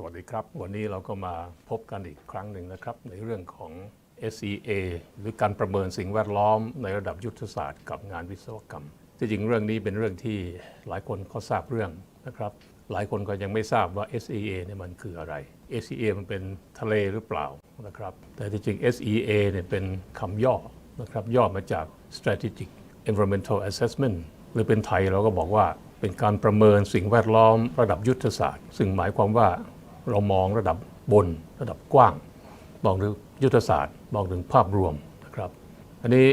สวัสดีครับ วันนี้เราก็มาพบกันอีกครั้งหนึ่งนะครับ ในเรื่องของ SEA หรือการประเมินสิ่งแวดล้อมในระดับยุทธศาสตร์กับงานวิศวกรรม ที่จริงเรื่องนี้เป็นเรื่องที่หลายคนก็ทราบเรื่องนะครับ หลายคนก็ยังไม่ทราบว่า SEA เนี่ยมันคืออะไร SEA มันเป็นทะเลหรือเปล่านะครับ แต่ที่จริง SEA เนี่ยเป็นคำย่อนะครับย่อมาจาก strategic environmental assessment หรือเป็นไทยเราก็บอกว่าเป็นการประเมินสิ่งแวดล้อมระดับยุทธศาสตร์ ซึ่งหมายความว่า เรามองระดับบนระดับกว้าง มองถึงยุทธศาสตร์ มองถึงภาพรวมนะครับ อันนี้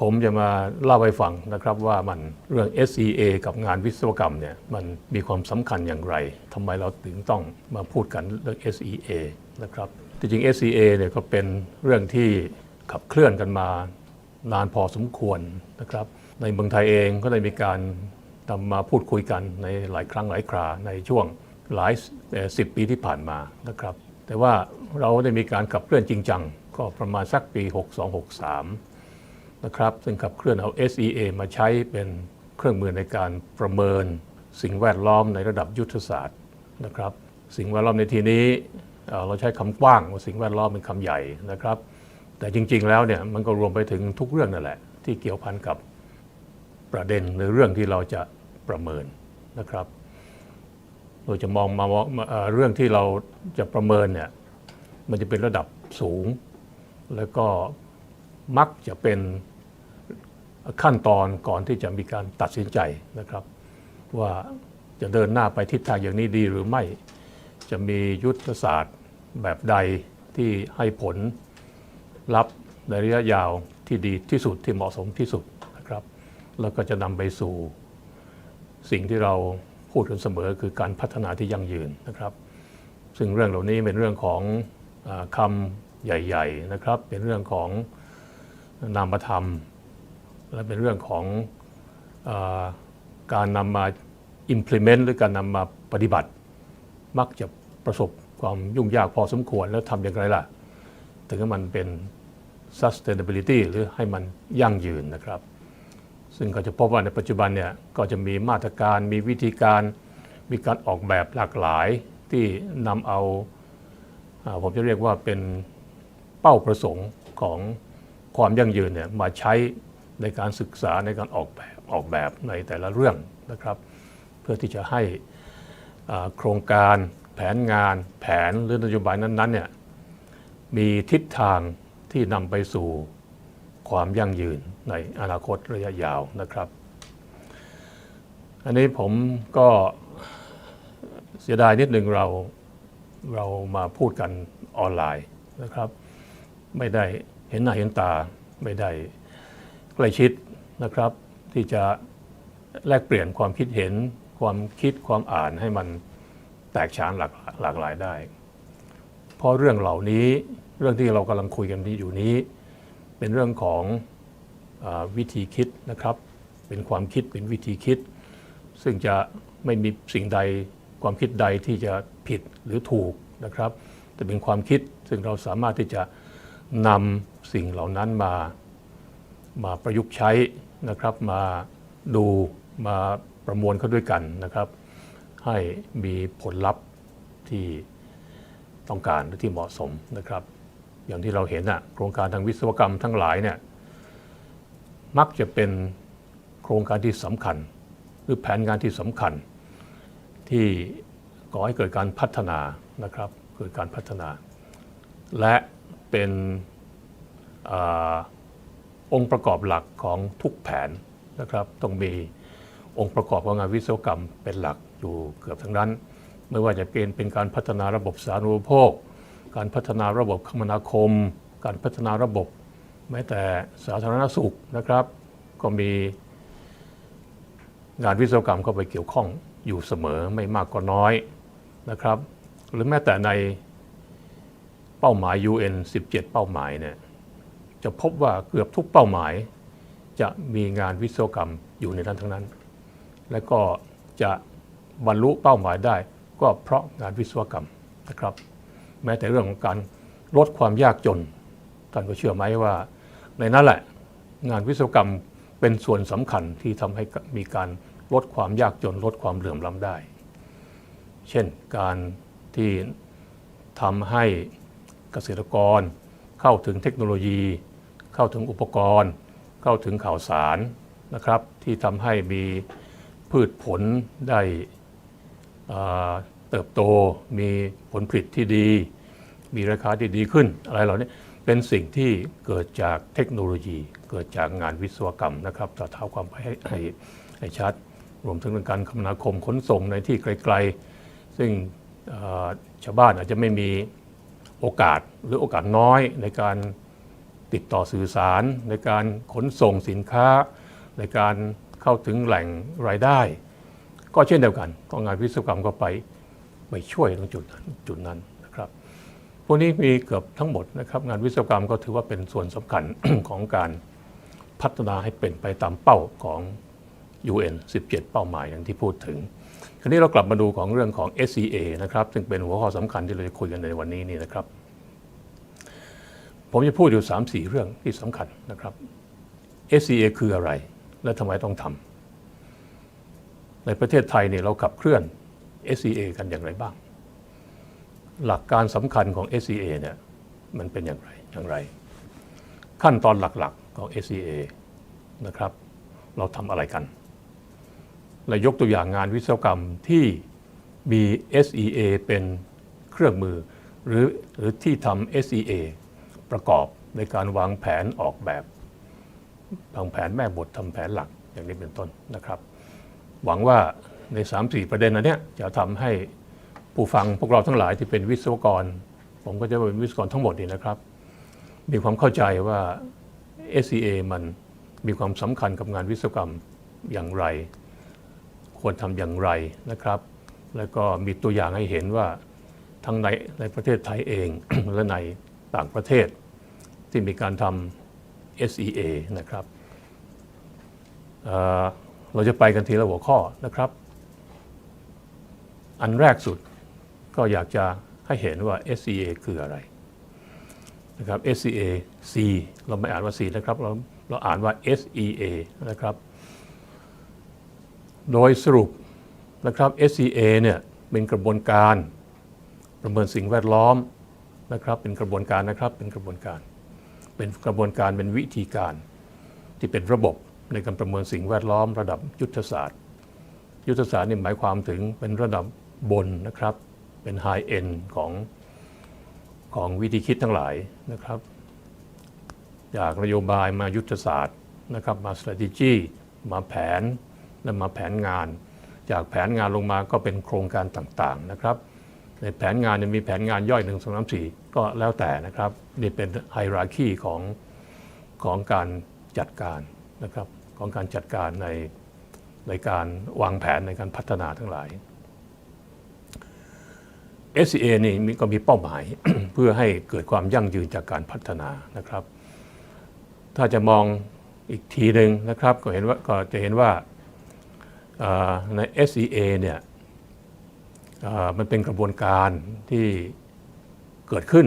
ผมจะมาเล่าให้ฟังนะครับว่ามันเรื่อง SEA กับงานวิศวกรรมเนี่ยมันมีความสำคัญอย่างไรทำไมเราถึงต้องมาพูดกันเรื่อง SEA นะครับที่จริง SEA เนี่ยก็เป็นเรื่องที่ขับเคลื่อนกันมานานพอสมควรนะครับ ในเมืองไทยเองก็ได้มีการนำมาพูดคุยกันในหลายครั้งหลายคราในช่วง หลายสิบปีที่ผ่านมานะครับ แต่ว่าเราได้มีการขับเคลื่อนจริงจัง ก็ประมาณสักปี 6263 นะครับ ซึ่งขับเคลื่อนเอา SEA มาใช้เป็นเครื่องมือในการประเมิน สิ่งแวดล้อมในระดับยุทธศาสตร์นะครับ สิ่งแวดล้อมในที่นี้เอ่อเราใช้คำกว้างว่าสิ่งแวดล้อมเป็นคำใหญ่นะครับ แต่จริง ๆ แล้วเนี่ยมันก็รวมไปถึงทุกเรื่องนั่นแหละ ที่เกี่ยวพันกับประเด็นหรือเรื่องที่เราจะประเมินนะครับ โดยจะมองมาว่าเอ่อเรื่องที่เราจะประเมินเนี่ยมันจะเป็นระดับสูง แล้วก็มักจะเป็นขั้นตอนก่อนที่จะมีการตัดสินใจนะครับ ว่าจะเดินหน้าไปทิศทางอย่างนี้ดีหรือไม่จะมียุทธศาสตร์แบบใดที่ให้ผลลัพธ์ในระยะยาวที่ดีที่สุดที่เหมาะสมที่สุดนะครับ แล้วก็จะนำไปสู่สิ่งที่เรา พูดกันเสมอคือการพัฒนาที่ยั่งยืนนะครับ ซึ่งเรื่องเหล่านี้เป็นเรื่องของอคำใหญ่ ๆนะครับ เป็นเรื่องของนามธรรม และเป็นเรื่องของอการนำมา implement หรือการนำมาปฏิบัติ มักจะประสบความยุ่งยากพอสมควรแล้วทำอย่างไรล่ะ ถึงให้มันเป็น sustainability หรือให้มันยั่งยืนนะครับ ซึ่งก็จะพบว่าในปัจจุบันเนี่ยก็จะมีมาตรการมีวิธีการมีการออกแบบหลากหลายที่นำเอาผมจะเรียกว่าเป็นเป้าประสงค์ของความยั่งยืนเนี่ยมาใช้ในการศึกษาในการออกแบบออกแบบในแต่ละเรื่องนะครับ เพื่อที่จะให้โครงการแผนงาน แผนหรือนโยบายนั้นๆเนี่ยมีทิศทางที่นำไปสู่ ความยั่งยืนในอนาคตระยะยาวนะครับ อันนี้ผมก็เสียดายนิดหนึ่งเราเรามาพูดกันออนไลน์นะครับ ไม่ได้เห็นหน้าเห็นตาไม่ได้ใกล้ชิดนะครับ ที่จะแลกเปลี่ยนความคิดเห็นความคิดความอ่านให้มันแตกฉานหลากหลากหลายได้ เพราะเรื่องเหล่านี้เรื่องที่เรากำลังคุยกันอยู่นี้ เป็นเรื่องของอวิธีคิดนะครับ เป็นความคิดเป็นวิธีคิด ซึ่งจะไม่มีสิ่งใดความคิดใดที่จะผิดหรือถูกนะครับแต่เป็นความคิดซึ่งเราสามารถที่จะนำสิ่งเหล่านั้นมามาประยุกต์ใช้นะครับ มาดูมาประมวลเข้าด้วยกันนะครับ ให้มีผลลัพธ์ที่ต้องการหรือที่เหมาะสมนะครับ อย่างที่เราเห็นอะโครงการทางวิศวกรรมทั้งหลายเนี่ยมักจะเป็นโครงการที่สำคัญ หรือแผนงานที่สำคัญ ที่ก่อให้เกิดการพัฒนานะครับเกิดการพัฒนา และเป็นอองค์ประกอบหลักของทุกแผนนะครับต้องมีองค์ประกอบของงานวิศวกรรมเป็นหลักอยู่เกือบทั้งนั้น ไม่ว่าจะเป็นเป็นการพัฒนาระบบสาธารณูปโภค การพัฒนาระบบคมนาคม การพัฒนาระบบ แม้แต่สาธารณสุขนะครับ ก็มีงานวิศวกรรมเข้าไปเกี่ยวข้องอยู่เสมอไม่มากก็น้อยนะครับ หรือแม้แต่ในเป้าหมาย UN 17 เป้าหมายเนี่ยจะพบว่าเกือบทุกเป้าหมาย จะมีงานวิศวกรรมอยู่ในนั้นทั้งนั้น และก็จะบรรลุเป้าหมายได้ก็เพราะงานวิศวกรรมนะครับ แม้แต่เรื่องของการลดความยากจนท่านก็เชื่อไหมว่า ในนั้นแหละ งานวิศวกรรมเป็นส่วนสำคัญที่ทำให้มีการลดความยากจน ลดความเหลื่อมล้ำได้ เช่นการที่ทำให้เกษตรกร เข้าถึงเทคโนโลยี เข้าถึงอุปกรณ์ เข้าถึงข่าวสารนะครับ ที่ทำให้มีพืชผลได้อ่า เติบโต มีผลผลิตที่ดี มีราคาที่ดีขึ้น อะไรเหล่านี้เป็นสิ่งที่เกิดจากเทคโนโลยี เกิดจากงานวิศวกรรมนะครับต่อเท้าความไปให้ให้ให้ชัด รวมถึงเรื่องการคมนาคมขนส่งในที่ไกลๆ ซึ่งชาวบ้านอาจจะไม่มีโอกาสหรือโอกาสน้อยในการติดต่อสื่อสาร ในการขนส่งสินค้า ในการเข้าถึงแหล่งรายได้ ก็เช่นเดียวกันก็งานวิศวกรรมก็ไป ไปช่วยตรงจุดนั้นจุดนั้นนะครับพวกนี้มีเกือบทั้งหมดนะครับงานวิศวกรรมก็ถือว่าเป็นส่วนสำคัญของการพัฒนาให้เป็นไปตามเป้าของ UN 17 เป้าหมายอย่างที่พูดถึงคราวนี้เรากลับมาดูของเรื่องของ SCA นะครับซึ่งเป็นหัวข้อสำคัญที่เราจะคุยกันในวันนี้นี่นะครับ ผมจะพูดอยู่ 3-4 เรื่องที่สำคัญนะครับ SCA คืออะไรและทำไมต้องทำในประเทศไทยเนี่ยเราขับเคลื่อน SCA กันอย่างไรบ้าง หลักการสำคัญของ SCA เนี่ยมันเป็นอย่างไรอย่างไร ขั้นตอนหลักๆของ SCA นะครับ เราทำอะไรกัน และยกตัวอย่างงานวิศวกรรมที่มี SEA เป็นเครื่องมือ หรือหรือที่ทำ SEA ประกอบในการวางแผนออกแบบวางแผนแม่บททำแผนหลักอย่างนี้เป็นต้นนะครับ หวังว่า ใน 3-4 ประเด็นอันเนี้ยจะทำให้ผู้ฟังพวกเราทั้งหลายที่เป็นวิศวกร ผมก็จะเป็นวิศวกรทั้งหมดนี่นะครับ มีความเข้าใจว่า SCA มันมีความสำคัญกับงานวิศวกรรมอย่างไร ควรทำอย่างไรนะครับ แล้วก็มีตัวอย่างให้เห็นว่าทั้งในในประเทศไทยเอง และในต่างประเทศที่มีการทำ SEA นะครับเเราจะไปกันทีละหัวข้อนะครับ อันแรกสุดก็อยากจะให้เห็นว่า SCA คืออะไรนะครับ SCA C เราไม่อ่านว่า C นะครับเราเราอ่านว่า SEA นะครับ โดยสรุปนะครับ SCA เนี่ยเป็นกระบวนการประเมินสิ่งแวดล้อมนะครับ เป็นกระบวนการนะครับเป็นกระบวนการ เป็นกระบวนการเป็นวิธีการที่เป็นระบบในการประเมินสิ่งแวดล้อมระดับยุทธศาสตร์ ยุทธศาสตร์นี่หมายความถึงเป็นระดับ บนนะครับ เป็นไฮเอ็นของของวิธีคิดทั้งหลายนะครับ จากนโยบายมายุทธศาสตร์นะครับมา strategy มาแผนและมาแผนงาน จากแผนงานลงมาก็เป็นโครงการต่างๆนะครับ ในแผนงานมีแผนงานย่อย1 2 3 4ก็แล้วแต่นะครับ นี่เป็นไฮราคีของของการจัดการนะครับ ของการจัดการในในการวางแผนในการพัฒนาทั้งหลาย SCA นี่มีก็มีเป้าหมาย เพื่อให้เกิดความยั่งยืนจากการพัฒนานะครับ ถ้าจะมองอีกทีหนึ่งนะครับ ก็เห็นว่าก็จะเห็นว่าเอ่อใน SCA เนี่ยมันเป็นกระบวนการที่เกิดขึ้น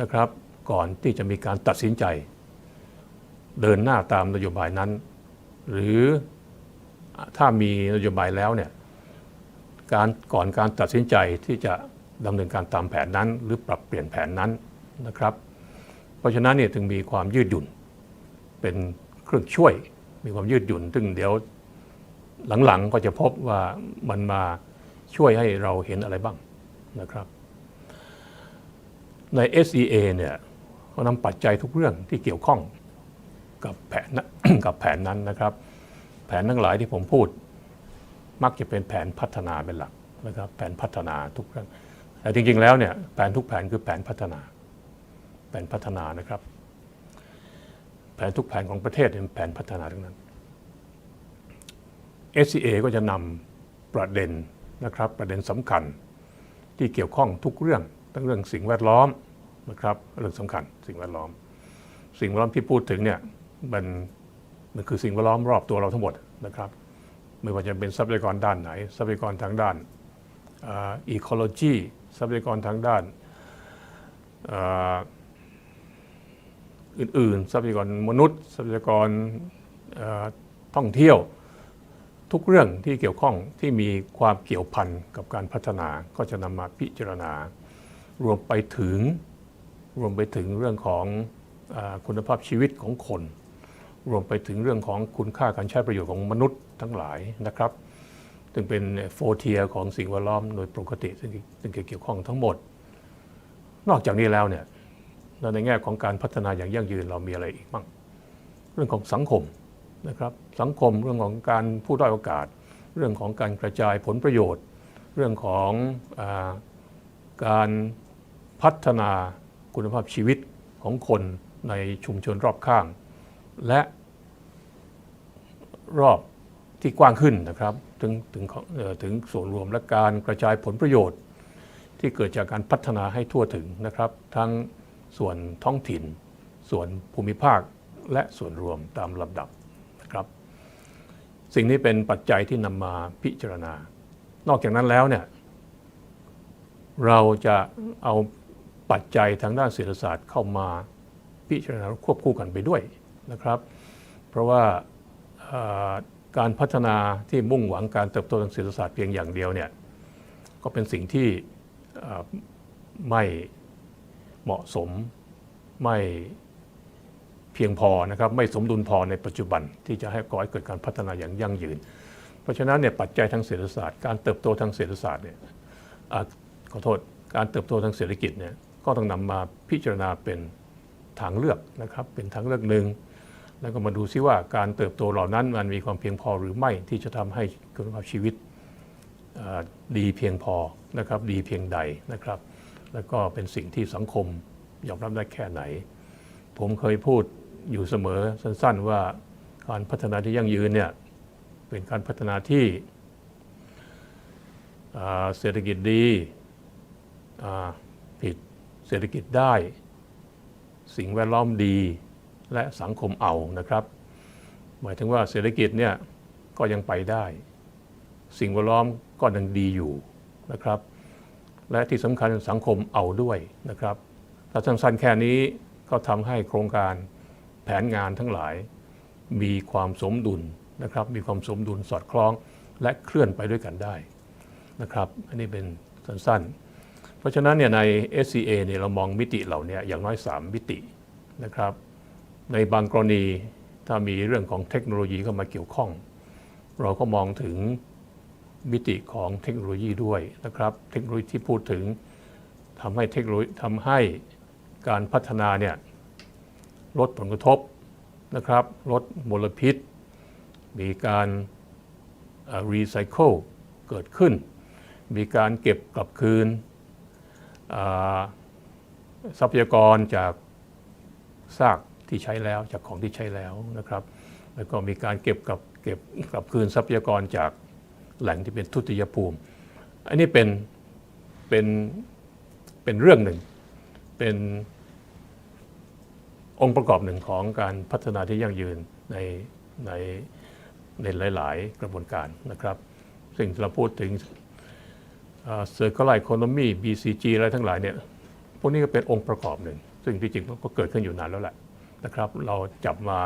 นะครับ ก่อนที่จะมีการตัดสินใจ เดินหน้าตามนโยบายนั้น หรือถ้ามีนโยบายแล้วเนี่ยการก่อนการตัดสินใจที่จะ ดำเนินการตามแผนนั้น หรือปรับเปลี่ยนแผนนั้นนะครับ เพราะฉะนั้นเนี่ยถึงมีความยืดหยุ่น เป็นเครื่องช่วย มีความยืดหยุ่น ซึ่งเดี๋ยวหลังๆก็จะพบว่ามันมาช่วยให้เราเห็นอะไรบ้างนะครับ ใน SEA เนี่ยเขานำปัจจัยทุกเรื่องที่เกี่ยวข้องกับแผนนั้นกับแผนนั้นนะครับ แผนทั้งหลายที่ผมพูด มักจะเป็นแผนพัฒนาเป็นหลักนะครับ แผนพัฒนาทุกเรื่อง แต่จริงๆแล้วเนี่ยแผนทุกแผนคือแผนพัฒนา แผนพัฒนานะครับ แผนทุกแผนของประเทศเป็นแผนพัฒนาทั้งนั้น SCA ก็จะนำประเด็นนะครับประเด็นสำคัญที่เกี่ยวข้องทุกเรื่องทั้งเรื่องสิ่งแวดล้อมนะครับเรื่องสำคัญสิ่งแวดล้อม สิ่งแวดล้อมที่พูดถึงเนี่ยมันมันคือสิ่งแวดล้อมรอบตัวเราทั้งหมดนะครับ ไม่ว่าจะเป็นทรัพยากรด้านไหน ทรัพยากรทางด้านอีโคโลจี ทรัพยากรทางด้านอื่นๆ ทรัพยากรมนุษย์ ทรัพยากรท่องเที่ยว ทุกเรื่องที่เกี่ยวข้องที่มีความเกี่ยวพันกับการพัฒนาก็จะนำมาพิจารณา รวมไปถึงรวมไปถึงเรื่องของอคุณภาพชีวิตของคน รวมไปถึงเรื่องของคุณค่าการใช้ประโยชน์ของมนุษย์ทั้งหลายนะครับ ซึ่งเป็นโฟเทียของสิ่งแวดล้อมโดยปกติ ซึ่งซึ่งเกี่ยวข้องทั้งหมด นอกจากนี้แล้วเนี่ยในแง่ของการพัฒนาอย่างยั่งยืนเรามีอะไรอีกบ้างเรื่องของสังคมนะครับสังคมเรื่องของการผู้ด้อยโอกาส เรื่องของการกระจายผลประโยชน์ เรื่องของอการพัฒนาคุณภาพชีวิตของคนในชุมชนรอบข้าง และรอบ ที่กว้างขึ้นนะครับถึงถึงถึงส่วนรวมและการกระจายผลประโยชน์ ที่เกิดจากการพัฒนาให้ทั่วถึงนะครับ ทั้งส่วนท้องถิ่น ส่วนภูมิภาคและส่วนรวมตามลำดับนะครับ สิ่งนี้เป็นปัจจัยที่นำมาพิจารณา นอกจากนั้นแล้วเนี่ยเราจะเอาปัจจัยทางด้านเศรษฐศาสตร์เข้ามาพิจารณาควบคู่กันไปด้วยนะครับ เพราะว่า การพัฒนาที่มุ่งหวังการเติบโตทางเศรษฐศาสตร์เพียงอย่างเดียวเนี่ยก็เป็นสิ่งที่ไม่เหมาะสมไม่เพียงพอนะครับไม่สมดุลพอในปัจจุบันที่จะให้ก่อให้เกิดการพัฒนาอย่างยั่งยืน เพราะฉะนั้นเนี่ยปัจจัยทางเศรษฐศาสตร์ การเติบโตทางเศรษฐศาสตร์เนี่ยอขอโทษการเติบโตทางเศรษฐกิจเนี่ยก็ต้องนำมาพิจารณาเป็นทางเลือกนะครับเป็นทางเลือกหนึ่ง แล้วก็มาดูซิว่าการเติบโตเหล่านั้นมันมีความเพียงพอหรือไม่ที่จะทำให้คุณภาพชีวิตดีเพียงพอนะครับดีเพียงใดนะครับ แล้วก็เป็นสิ่งที่สังคมยอมรับได้แค่ไหน ผมเคยพูดอยู่เสมอสั้นๆว่าการพัฒนาที่ยั่งยืนเนี่ยเป็นการพัฒนาที่เศรษฐกิจดีผิดเศรษฐกิจได้ สิ่งแวดล้อมดี และสังคมเอานะครับ หมายถึงว่าเศรษฐกิจเนี่ยก็ยังไปได้ สิ่งแวดล้อมก็ยังดีอยู่นะครับ และที่สำคัญสังคมเอาด้วยนะครับถ้าสั้นๆแค่นี้ก็ทำให้โครงการแผนงานทั้งหลาย มีความสมดุลนะครับ มีความสมดุลสอดคล้องและเคลื่อนไปด้วยกันได้นะครับ อันนี้เป็นสั้นๆ เพราะฉะนั้นเนี่ยใน SCA เนี่ยเรามองมิติเหล่านี้อย่างน้อย 3 มิตินะครับ ในบางกรณีถ้ามีเรื่องของเทคโนโลยีเข้ามาเกี่ยวข้อง เราก็มองถึงมิติของเทคโนโลยีด้วยนะครับ เทคโนโลยีที่พูดถึงทำให้เทคโนโลยีทำให้การพัฒนาเนี่ยลดผลกระทบนะครับลดมลพิษ มีการรีไซเคิลเกิดขึ้น มีการเก็บกลับคืนทรัพยากรจากซาก ที่ใช้แล้วจากของที่ใช้แล้วนะครับ แล้วก็มีการเก็บกับเก็บกลับคืนทรัพยากรจากแหล่งที่เป็นทุติยภูมิ อันนี้เป็นเป็นเป็นเรื่องหนึ่ง เป็นองค์ประกอบหนึ่งของการพัฒนาที่ยั่งยืนในในในหลาย ๆ กระบวนการนะครับ สิ่งที่เราพูดถึงเอ่อ circular economy BCG อะไรทั้งหลายเนี่ยพวกนี้ก็เป็นองค์ประกอบหนึ่ง ซึ่งที่จริงก็เกิดขึ้นอยู่นานแล้วแหละ นะครับ เราจับมา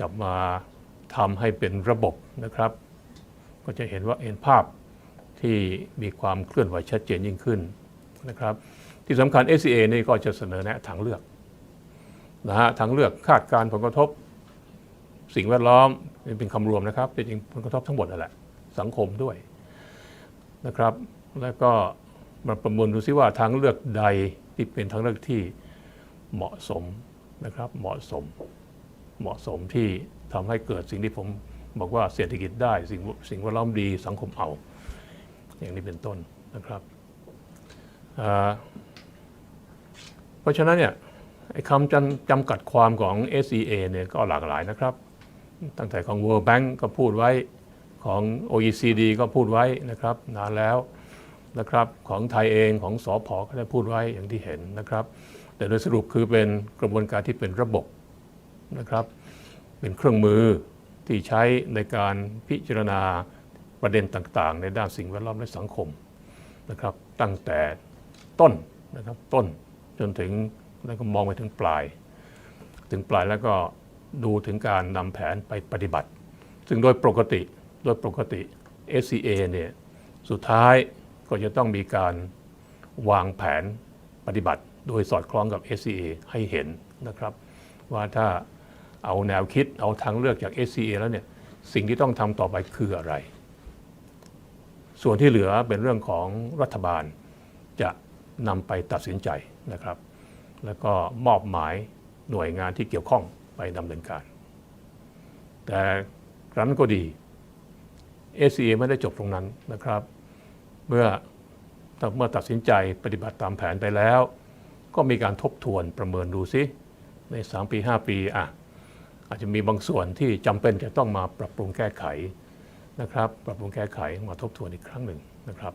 จับมาทำให้เป็นระบบนะครับ ก็จะเห็นว่าเห็นภาพที่มีความเคลื่อนไหวชัดเจนยิ่งขึ้นนะครับ ที่สำคัญ SCA นี่ก็จะเสนอแนะทางเลือกนะฮะทางเลือกคาดการผลกระทบ สิ่งแวดล้อมเป็นคำรวมนะครับจริงผลกระทบทั้งหมดนั่นแหละสังคมด้วยนะครับ แล้วก็มาประมินดูซิว่าทางเลือกใดที่เป็นทางเลือกที่เหมาะสม นะครับเหมาะสมเหมาะสมที่ทำให้เกิดสิ่งที่ผมบอกว่าเศรษฐกิจได้สิ่งสิ่งแวดล้อมดีสังคมเอา อย่างนี้เป็นต้นนะครับเพราะฉะนั้นเนี่ยไอ้คำจำจำกัดความของ SEA เนี่ยก็หลากหลายนะครับ ตั้งแต่ของ World Bank ก็พูดไว้ของ OECD ก็พูดไว้นะครับนานแล้วนะครับของไทยเองของสอพอก็ได้พูดไว้อย่างที่เห็นนะครับ แต่โดยสรุปคือเป็นกระบวนการที่เป็นระบบนะครับ เป็นเครื่องมือที่ใช้ในการพิจารณาประเด็นต่างๆ ในด้านสิ่งแวดล้อมและสังคมนะครับ ตั้งแต่ต้นนะครับต้นจนถึงแล้วก็มองไปถึงปลาย ถึงปลายแล้วก็ดูถึงการนำแผนไปปฏิบัติ ซึ่งโดยปกติโดยปกติ SCA เนี่ยสุดท้ายก็จะต้องมีการวางแผนปฏิบัติ โดยสอดคล้องกับ SCA ให้เห็นนะครับ ว่าถ้าเอาแนวคิดเอาทางเลือกจาก SCA แล้วเนี่ยสิ่งที่ต้องทำต่อไปคืออะไร ส่วนที่เหลือเป็นเรื่องของรัฐบาลจะนำไปตัดสินใจนะครับ แล้วก็มอบหมายหน่วยงานที่เกี่ยวข้องไปดำเนินการ แต่ครั้นก็ดี ACA ไม่ได้จบตรงนั้นนะครับ เมื่อเมื่อตัดสินใจปฏิบัติตามแผนไปแล้ว ก็มีการทบทวนประเมินดูซิใน 3 ปี 5 ปีอะอาจจะมีบางส่วนที่จำเป็นจะต้องมาปรับปรุงแก้ไขนะครับ ปรับปรุงแก้ไขมาทบทวนอีกครั้งหนึ่งนะครับ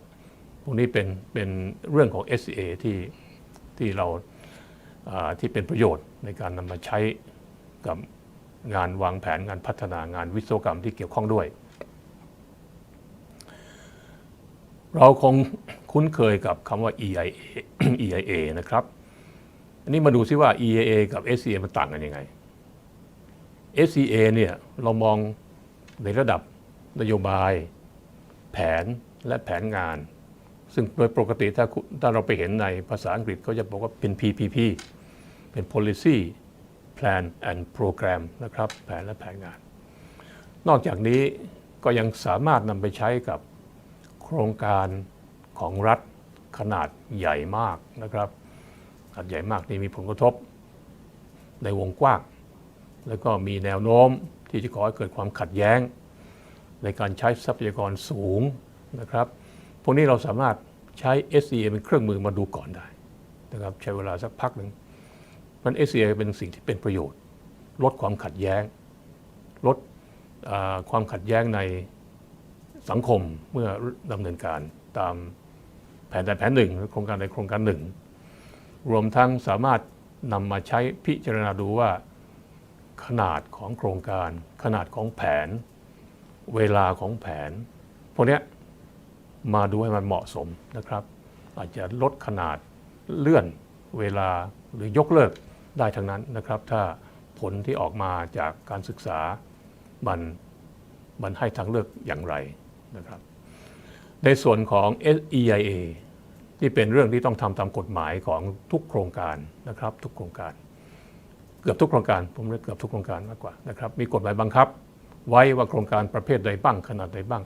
พวกนี้เป็นเป็นเรื่องของ SCA ที่ที่เราอ่าที่เป็นประโยชน์ในการนำมาใช้กับงานวางแผนงานพัฒนางานวิศวกรรมที่เกี่ยวข้องด้วย เราคงคุ้นเคยกับคำว่า EIA EIA นะครับ อันนี้มาดูซิว่า EIA กับ SCA มันต่างกันยังไง SCA เนี่ยเรามองในระดับนโยบาย แผนและแผนงาน ซึ่งโดยปกติถ้าคุณถ้าเราไปเห็นในภาษาอังกฤษเขาจะบอกว่าเป็น PPP เป็น policy plan and program นะครับ แผนและแผนงาน นอกจากนี้ก็ยังสามารถนำไปใช้กับโครงการของรัฐขนาดใหญ่มากนะครับ ขนาดใหญ่มากนี่มีผลกระทบในวงกว้าง แล้วก็มีแนวโน้มที่จะก่อให้เกิดความขัดแย้ง ในการใช้ทรัพยากรสูงนะครับ พวกนี้เราสามารถใช้ SCA เป็นเครื่องมือมาดูก่อนได้นะครับใช้เวลาสักพักหนึ่งมัน SCA เป็นสิ่งที่เป็นประโยชน์ ลดความขัดแย้ง ลดความขัดแย้งในสังคมเมื่อดำเนินการตามแผนใดแผนหนึ่งหรือโครงการใดโครงการหนึ่ง รวมทั้งสามารถนำมาใช้พิจารณาดูว่า ขนาดของโครงการ ขนาดของแผน เวลาของแผน พวกนี้มาดูให้มันเหมาะสมนะครับ อาจจะลดขนาดเลื่อนเวลาหรือยกเลิกได้ทั้งนั้นนะครับ ถ้าผลที่ออกมาจากการศึกษามันมันให้ทางเลือกอย่างไรนะครับ ในส่วนของ EIA ที่เป็นเรื่องที่ต้องทำตามกฎหมายของทุกโครงการนะครับ ทุกโครงการ เกือบทุกโครงการผมเรียกเกือบทุกโครงการมากกว่านะครับ มีกฎหมายบังคับ ไว้ว่าโครงการประเภทใดบ้างขนาดใดบ้าง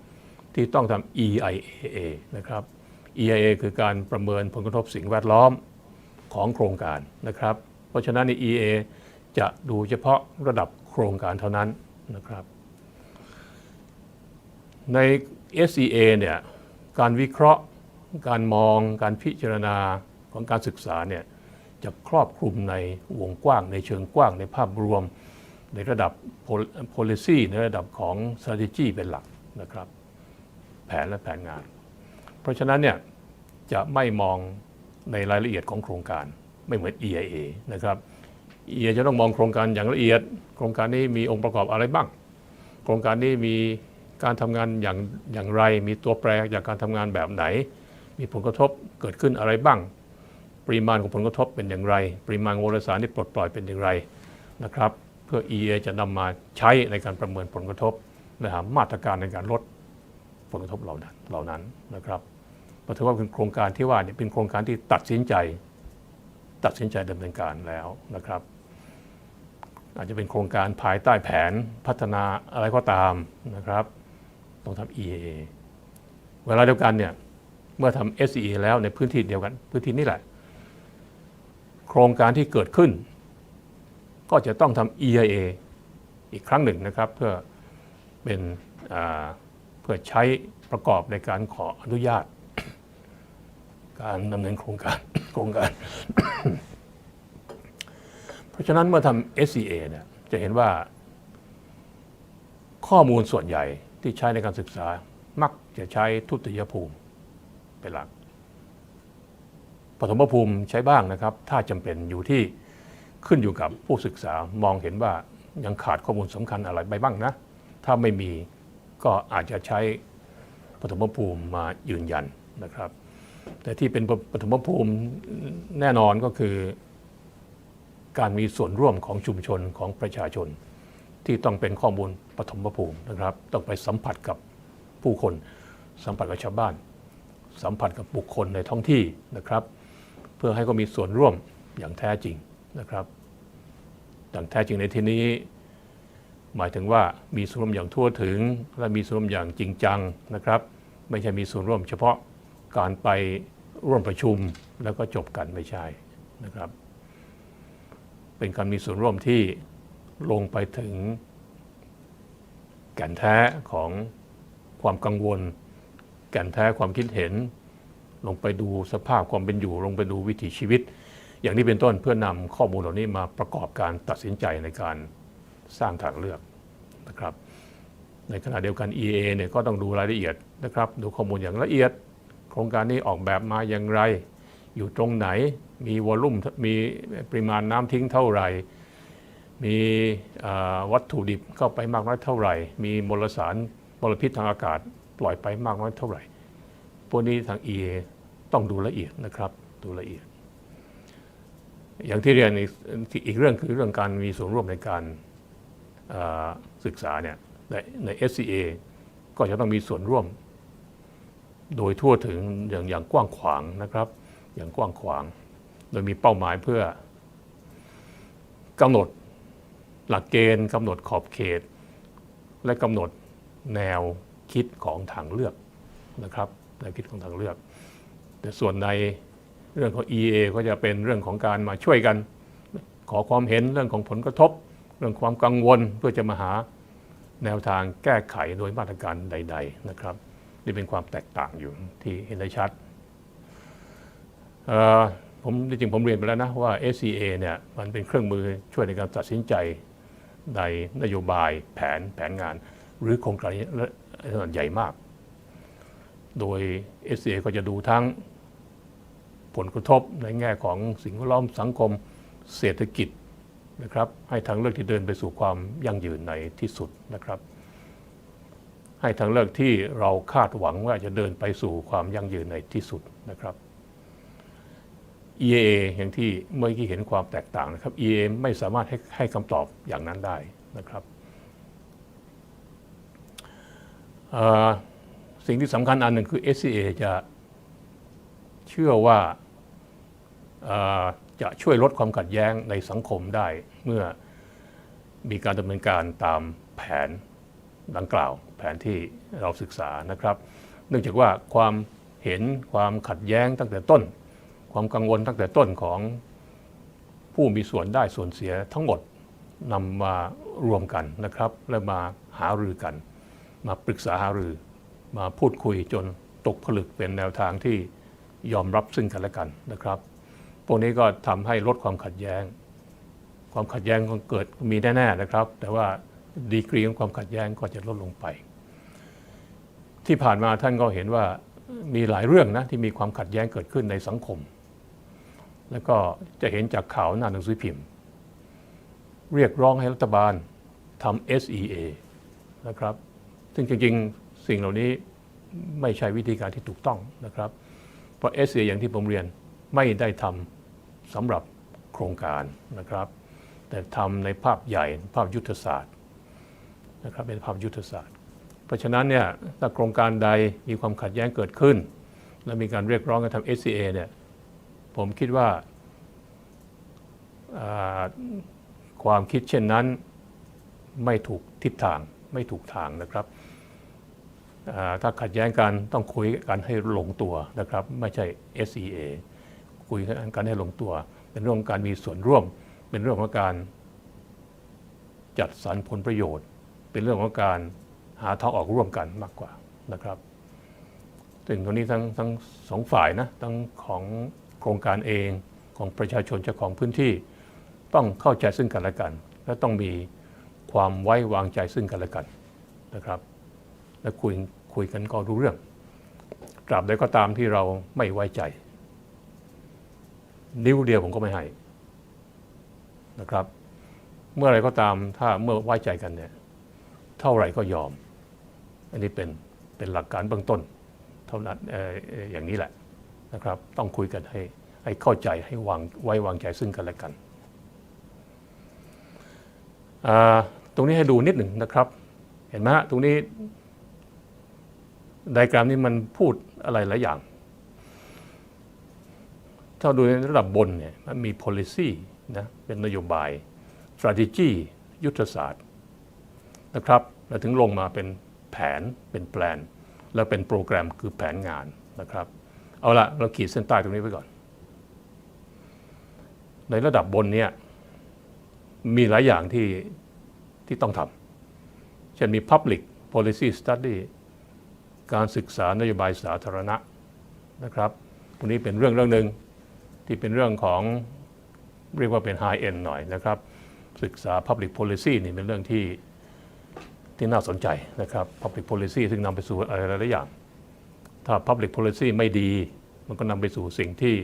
ที่ต้องทำ EIA นะครับ EIA คือการประเมินผลกระทบสิ่งแวดล้อมของโครงการนะครับ เพราะฉะนั้นใน EA จะดูเฉพาะระดับโครงการเท่านั้นนะครับ ใน SCA เนี่ยการวิเคราะห์ การมองการพิจารณาของการศึกษาเนี่ยจะครอบคลุมในวงกว้าง ในเชิงกว้างในภาพรวม ในระดับ policy ในระดับของ strategy เป็นหลักนะครับ แผนและแผนงาน เพราะฉะนั้นเนี่ยจะไม่มองในรายละเอียดของโครงการไม่เหมือน EIA นะครับ EIA จะต้องมองโครงการอย่างละเอียด โครงการนี้มีองค์ประกอบอะไรบ้าง โครงการนี้มีการทำงานอย่างอย่างไร มีตัวแปรจากการทำงานแบบไหน มีผลกระทบเกิดขึ้นอะไรบ้าง ปริมาณของผลกระทบเป็นอย่างไร ปริมาณมลสารที่ปลดปล่อยเป็นอย่างไรนะครับเพื่อ EA จะนำมาใช้ในการประเมินผลกระทบและหามาตรการในการลดผลกระทบเหล่านั้นเหล่านั้นนะครับถือว่าเป็นโครงการที่ว่าเนี่ยเป็นโครงการที่ตัดสินใจ ตัดสินใจดำเนินการแล้วนะครับ อาจจะเป็นโครงการภายใต้แผนพัฒนาอะไรก็ตามนะครับ ต้องทำ EA เวลาเดียวกันเนี่ย เมื่อทำ SCA แล้วในพื้นที่เดียวกัน พื้นที่นี่แหละ โครงการที่เกิดขึ้น ก็จะต้องทำ EIA อีกครั้งหนึ่งนะครับ เพื่อเป็นเพื่อใช้ประกอบในการขออนุญาต การดำเนินโครงการโครงการ เพราะฉะนั้นเมื่อทำ SCA เนี่ยจะเห็นว่า ข้อมูลส่วนใหญ่ที่ใช้ในการศึกษามักจะใช้ทุติยภูมิ เป็นหลักปฐมภูมิใช้บ้างนะครับ ถ้าจำเป็นอยู่ที่ขึ้นอยู่กับผู้ศึกษามองเห็นว่ายังขาดข้อมูลสำคัญอะไรไปบ้างนะ ถ้าไม่มีก็อาจจะใช้ปฐมภูมิมายืนยันนะครับ แต่ที่เป็นปฐมภูมิแน่นอนก็คือ การมีส่วนร่วมของชุมชนของประชาชน ที่ต้องเป็นข้อมูลปฐมภูมินะครับ ต้องไปสัมผัสกับผู้คนสัมผัสกับชาวบ้าน สัมผัสกับบุคคลในท้องที่นะครับ เพื่อให้เขามีส่วนร่วมอย่างแท้จริงนะครับอย่างแท้จริงในที่นี้ หมายถึงว่ามีส่วนร่วมอย่างทั่วถึง และมีส่วนร่วมอย่างจริงจังนะครับ ไม่ใช่มีส่วนร่วม เฉพาะการไปร่วมประชุมแล้วก็จบกันไม่ใช่นะครับ เป็นการมีส่วนร่วมที่ลงไปถึงแก่นแท้ของความกังวล แก่นแท้ความคิดเห็น ลงไปดูสภาพความเป็นอยู่ ลงไปดูวิถีชีวิต อย่างนี้เป็นต้นเพื่อนำข้อมูลเหล่านี้มาประกอบการตัดสินใจในการสร้างทางเลือกนะครับ ในขณะเดียวกัน EA เนี่ยก็ต้องดูรายละเอียดนะครับ ดูข้อมูลอย่างละเอียด โครงการนี้ออกแบบมาอย่างไร อยู่ตรงไหนมีวอลลุ่มมีปริมาณน้ำทิ้งเท่าไหร่มีวัตถุดิบเข้าไปมากน้อยเท่าไหร่ มีมลสารมลพิษทางอากาศ ปล่อยไปมากน้อยเท่าไหร่พวกนี้ทาง EA ต้องดูละเอียดนะครับดูละเอียด อย่างที่เรียนอีกอีกเรื่องคือเรื่องการมีส่วนร่วมในการศึกษาเนี่ยในใน SCA ก็จะต้องมีส่วนร่วม โดยทั่วถึงอย่างอย่างกว้างขวางนะครับ อย่างกว้างขวาง โดยมีเป้าหมายเพื่อกำหนดหลักเกณฑ์กำหนดขอบเขต และกำหนดแนว คิดของทางเลือกนะครับแนวคิดของทางเลือก แต่ส่วนในเรื่องของ EA ก็จะเป็นเรื่องของการมาช่วยกัน ขอความเห็นเรื่องของผลกระทบ เรื่องความกังวลเพื่อจะมาหาแนวทางแก้ไขโดยมาตรการใด ๆนะครับนี่เป็นความแตกต่างอยู่ที่เห็นได้ชัดผมจริงๆผมเรียนไปแล้วนะว่า SCA เนี่ยมันเป็นเครื่องมือช่วยในการตัดสินใจในนโยบายแผนแผนงาน หรือโครงการ ใหญ่มาก โดย SCA ก็จะดูทั้งผลกระทบในแง่ของสิ่งแวดล้อมสังคมเศรษฐกิจนะครับ ให้ทางเลือกที่เดินไปสู่ความยั่งยืนในที่สุดนะครับ ให้ทางเลือกที่เราคาดหวังว่าจะเดินไปสู่ความยั่งยืนในที่สุดนะครับ EA อย่างที่เมื่อกี้เห็นความแตกต่างนะครับ EAA ไม่สามารถให้ให้คำตอบอย่างนั้นได้นะครับเอ่อ สิ่งที่สำคัญอันหนึ่งคือ SCA จะเชื่อว่าจะช่วยลดความขัดแย้งในสังคมได้เมื่อมีการดำเนินการตามแผนดังกล่าวแผนที่เราศึกษานะครับ เนื่องจากว่าความเห็นความขัดแย้งตั้งแต่ต้น ความกังวลตั้งแต่ต้นของผู้มีส่วนได้ส่วนเสียทั้งหมดนำมารวมกันนะครับ และมาหารือกัน มาปรึกษาหารือ มาพูดคุยจนตกผลึกเป็นแนวทางที่ยอมรับซึ่งกันและกันนะครับ พวกนี้ก็ทำให้ลดความขัดแย้ง ความขัดแย้งก็เกิดมีแน่ๆนะครับ แต่ว่าดีกรีของความขัดแย้งก็จะลดลงไป ที่ผ่านมาท่านก็เห็นว่ามีหลายเรื่องนะที่มีความขัดแย้งเกิดขึ้นในสังคม แล้วก็จะเห็นจากข่าวหน้าหนังสือพิมพ์ เรียกร้องให้รัฐบาลทำ SEA นะครับ ซึ่งจริงๆ สิ่งเหล่านี้ไม่ใช่วิธีการที่ถูกต้องนะครับ เพราะ SEA อย่างที่ผมเรียนไม่ได้ทำสำหรับโครงการนะครับ แต่ทำในภาพใหญ่ภาพยุทธศาสตร์นะครับเป็นภาพยุทธศาสตร์ เพราะฉะนั้นเนี่ยถ้าโครงการใดมีความขัดแย้งเกิดขึ้น และมีการเรียกร้องการทำ SCA เนี่ยผมคิดว่าความคิดเช่นนั้นไม่ถูกทิศทางไม่ถูกทางนะครับ ถ้าขัดแย้งกันต้องคุยกันให้ลงตัวนะครับ ไม่ใช่ SEA คุยกันให้ลงตัว เป็นเรื่องของการมีส่วนร่วม เป็นเรื่องของการจัดสรรผลประโยชน์ เป็นเรื่องของการหาทางออกร่วมกันมากกว่านะครับซึ่งตรงนี้ทั้งทั้งสองฝ่ายนะทั้งของโครงการเองของประชาชนเจ้าของพื้นที่ ต้องเข้าใจซึ่งกันและกัน และต้องมีความไว้วางใจซึ่งกันและกันนะครับ และคุยคุยกันก็รู้เรื่อง ตราบใดก็ตามที่เราไม่ไว้ใจ นิ้วเดียวผมก็ไม่ให้นะครับ เมื่อไรก็ตามถ้าเมื่อไว้ใจกันเนี่ยเท่าไหร่ก็ยอม อันนี้เป็นเป็นหลักการเบื้องต้น เท่านั้นอออย่างนี้แหละนะครับ ต้องคุยกันให้ให้เข้าใจให้วางไว้วางใจซึ่งกันและกัน ตรงนี้ให้ดูนิดหนึ่งนะครับ เห็นไหมฮะตรงนี้ ไดแกรมนี้มันพูดอะไรหลายอย่าง ถ้าดูในระดับบนเนี่ยมันมี policy นะเป็นนโยบาย strategy ยุทธศาสตร์นะครับแล้วถึงลงมาเป็นแผนเป็นแปลน แล้วเป็นโปรแกรมคือแผนงานนะครับ เอาละเราขีดเส้นใต้ตรงนี้ไว้ก่อน ในระดับบนเนี่ยมีหลายอย่างที่ที่ต้องทำเช่นมี Public Policy Study การศึกษานโยบายสาธารณะนะครับตรงนี้เป็นเรื่องเรื่องหนึ่งที่เป็นเรื่องของเรียกว่าเป็น High End หน่อยนะครับ ศึกษา Public Policy นี่เป็นเรื่องที่ที่น่าสนใจนะครับ Public Policy ซึ่งนำไปสู่อะไรหลายอย่าง ถ้า Public Policy ไม่ดี มันก็นำไปสู่สิ่งที่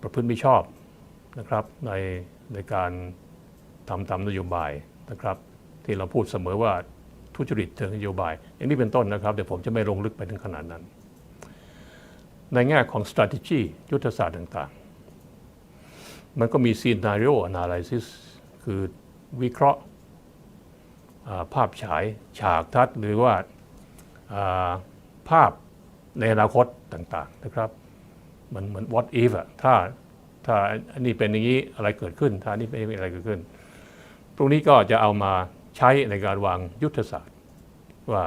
ประพฤติไม่ชอบนะครับในในการทำตามนโยบายนะครับ ที่เราพูดเสมอว่า ทุจริตเชิงนโยบาย อย่างนี้เป็นต้นนะครับ เดี๋ยวผมจะไม่ลงลึกไปถึงขนาดนั้น ในแง่ของ strategy ยุทธศาสตร์ต่างๆ มันก็มี scenario analysis คือวิเคราะห์ภาพฉายฉากทัศน์หรือว่าภาพในอนาคตต่างๆนะครับมันเหมือน what if อะถ้าถ้าอันนี้เป็นอย่างนี้อะไรเกิดขึ้น ถ้าอันนี้เป็นอะไรเกิดขึ้น ตรงนี้ก็จะเอามา ใช้ในการวางยุทธศาสตร์ ว่า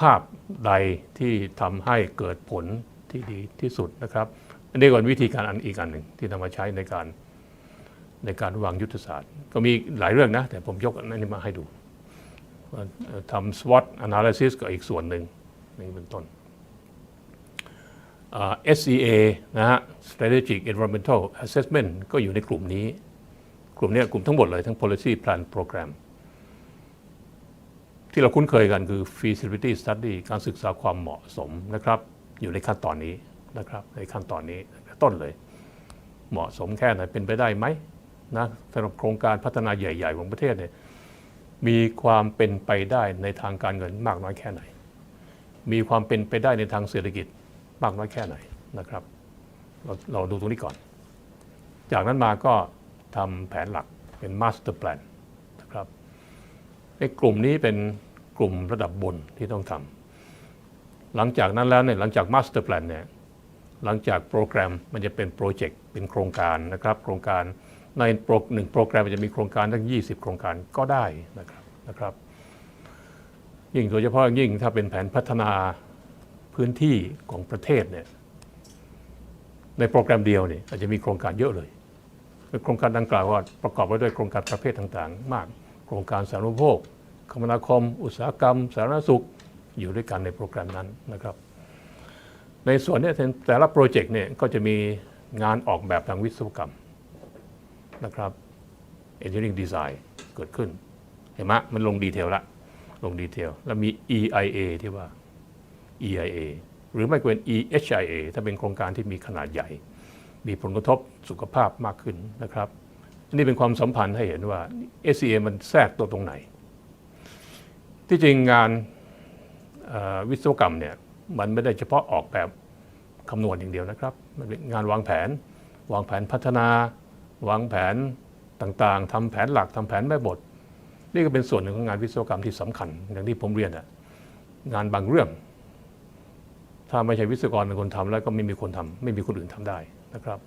ภาพใดที่ทำให้เกิดผลที่ดีที่สุดนะครับอันนี้ก่อนวิธีการอันอีกอันหนึ่งที่นำมาใช้ในการในการวางยุทธศาสตร์ ก็มีหลายเรื่องนะ แต่ผมยกอันนี้มาให้ดูว่าเอ่อทำ SWOT analysis ก็อีกส่วนหนึ่งนี่เป็นต้น SEA นะฮะ Strategic Environmental Assessment ก็อยู่ในกลุ่มนี้ กลุ่มเนี้ยกลุ่มทั้งหมดเลยทั้ง policy plan program ที่เราคุ้นเคยกันคือ feasibility study การศึกษาความเหมาะสมนะครับ อยู่ในขั้นตอนนี้นะครับ ในขั้นตอนนี้ต้นเลย เหมาะสมแค่ไหนเป็นไปได้ไหมนะสำหรับโครงการพัฒนาใหญ่ ๆ ของประเทศเนี่ยมีความเป็นไปได้ในทางการเงินมากน้อยแค่ไหน มีความเป็นไปได้ในทางเศรษฐกิจมากน้อยแค่ไหนนะครับ เราเราดูตรงนี้ก่อน จากนั้นมาก็ ทำแผนหลักเป็น master plan นะครับในกลุ่มนี้เป็นกลุ่มระดับบนที่ต้องทำหลังจากนั้นแล้วเนี่ยหลังจาก master plan เนี่ยหลังจากโปรแกรมมันจะเป็นโปรเจกต์เป็นโครงการนะครับโครงการในโปรหนึ่งโปรแกรมมันจะมีโครงการทั้ง 20 โครงการก็ได้นะครับนะครับ ยิ่งโดยเฉพาะยิ่งถ้าเป็นแผนพัฒนาพื้นที่ของประเทศเนี่ยในโปรแกรมเดียวเนี่ยอาจจะมีโครงการเยอะเลย โครงการดังกล่าวว่าประกอบไว้ด้วยโครงการประเภทต่างๆ มาก โครงการสาธารณูปโภค คมนาคม อุตสาหกรรม สาธารณสุข อยู่ด้วยกันในโปรแกรมนั้นนะครับ ในส่วนนี้แต่ละโปรเจกต์เนี่ยก็จะมีงานออกแบบทางวิศวกรรมนะครับ engineering design เกิดขึ้น เห็นไหมมันลงดีเทลละ ลงดีเทล แล้วมี EIA ที่ว่า EIA หรือไม่ก็เป็น EHIA ถ้าเป็นโครงการที่มีขนาดใหญ่ มีผลกระทบสุขภาพมากขึ้นนะครับอันนี้เป็นความสัมพันธ์ให้เห็นว่า SCA มันแทรกตัวตรงไหน ที่จริงงานวิศวกรรมเนี่ยมันไม่ได้เฉพาะออกแบบคำนวณอย่างเดียวนะครับ มันเป็นงานวางแผน วางแผนพัฒนา วางแผนต่างๆทำแผนหลักทำแผนแม่บท นี่ก็เป็นส่วนหนึ่งของงานวิศวกรรมที่สำคัญ อย่างที่ผมเรียนอะงานบางเรื่อง ถ้าไม่ใช่วิศวกรเป็นคนทำแล้วก็ไม่มีคนทำไม่มีคนอื่นทำได้ นะครับ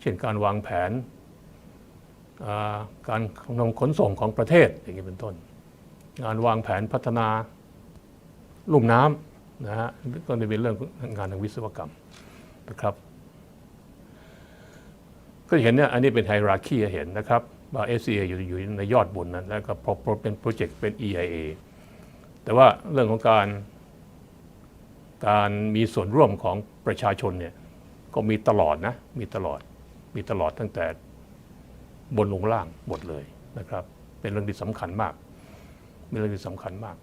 เช่นการวางแผนอ่าการขนส่งของประเทศอย่างนี้เป็นต้น งานวางแผนพัฒนาลุ่มน้ำนะฮะก็จะเป็นเรื่องงานทางวิศวกรรมนะครับ ก็จะเห็นเนี่ยอันนี้เป็นไฮรักีเห็นนะครับว่า SCA อยู่อยู่ในยอดบนนั้นแล้วก็พอเป็นโปรเจกต์เป็น EIA แต่ว่าเรื่องของการการมีส่วนร่วมของประชาชนเนี่ย ก็มีตลอดนะ มีตลอด มีตลอดตั้งแต่บนลงล่างหมดเลยนะครับ เป็นเรื่องที่สำคัญมาก เป็นเรื่องที่สำคัญมาก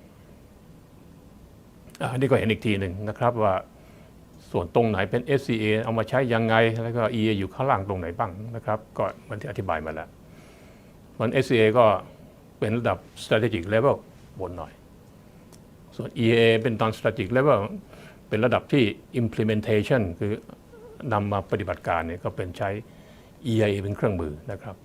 อันนี้ก็เห็นอีกทีหนึ่งนะครับว่าส่วนตรงไหนเป็น SCA เอามาใช้ยังไง แล้วก็ EA อยู่ข้างล่างตรงไหนบ้างนะครับ ก็เหมันที่อธิบายมาแล้วมัน SCA ก็เป็นระดับ strategic level บนหน่อย ส่วน EA เป็นตอน strategic level เป็นระดับที่ implementation คือ นำมาปฏิบัติการเนี่ยก็เป็นใช้ EIA เป็นเครื่องมือนะครับ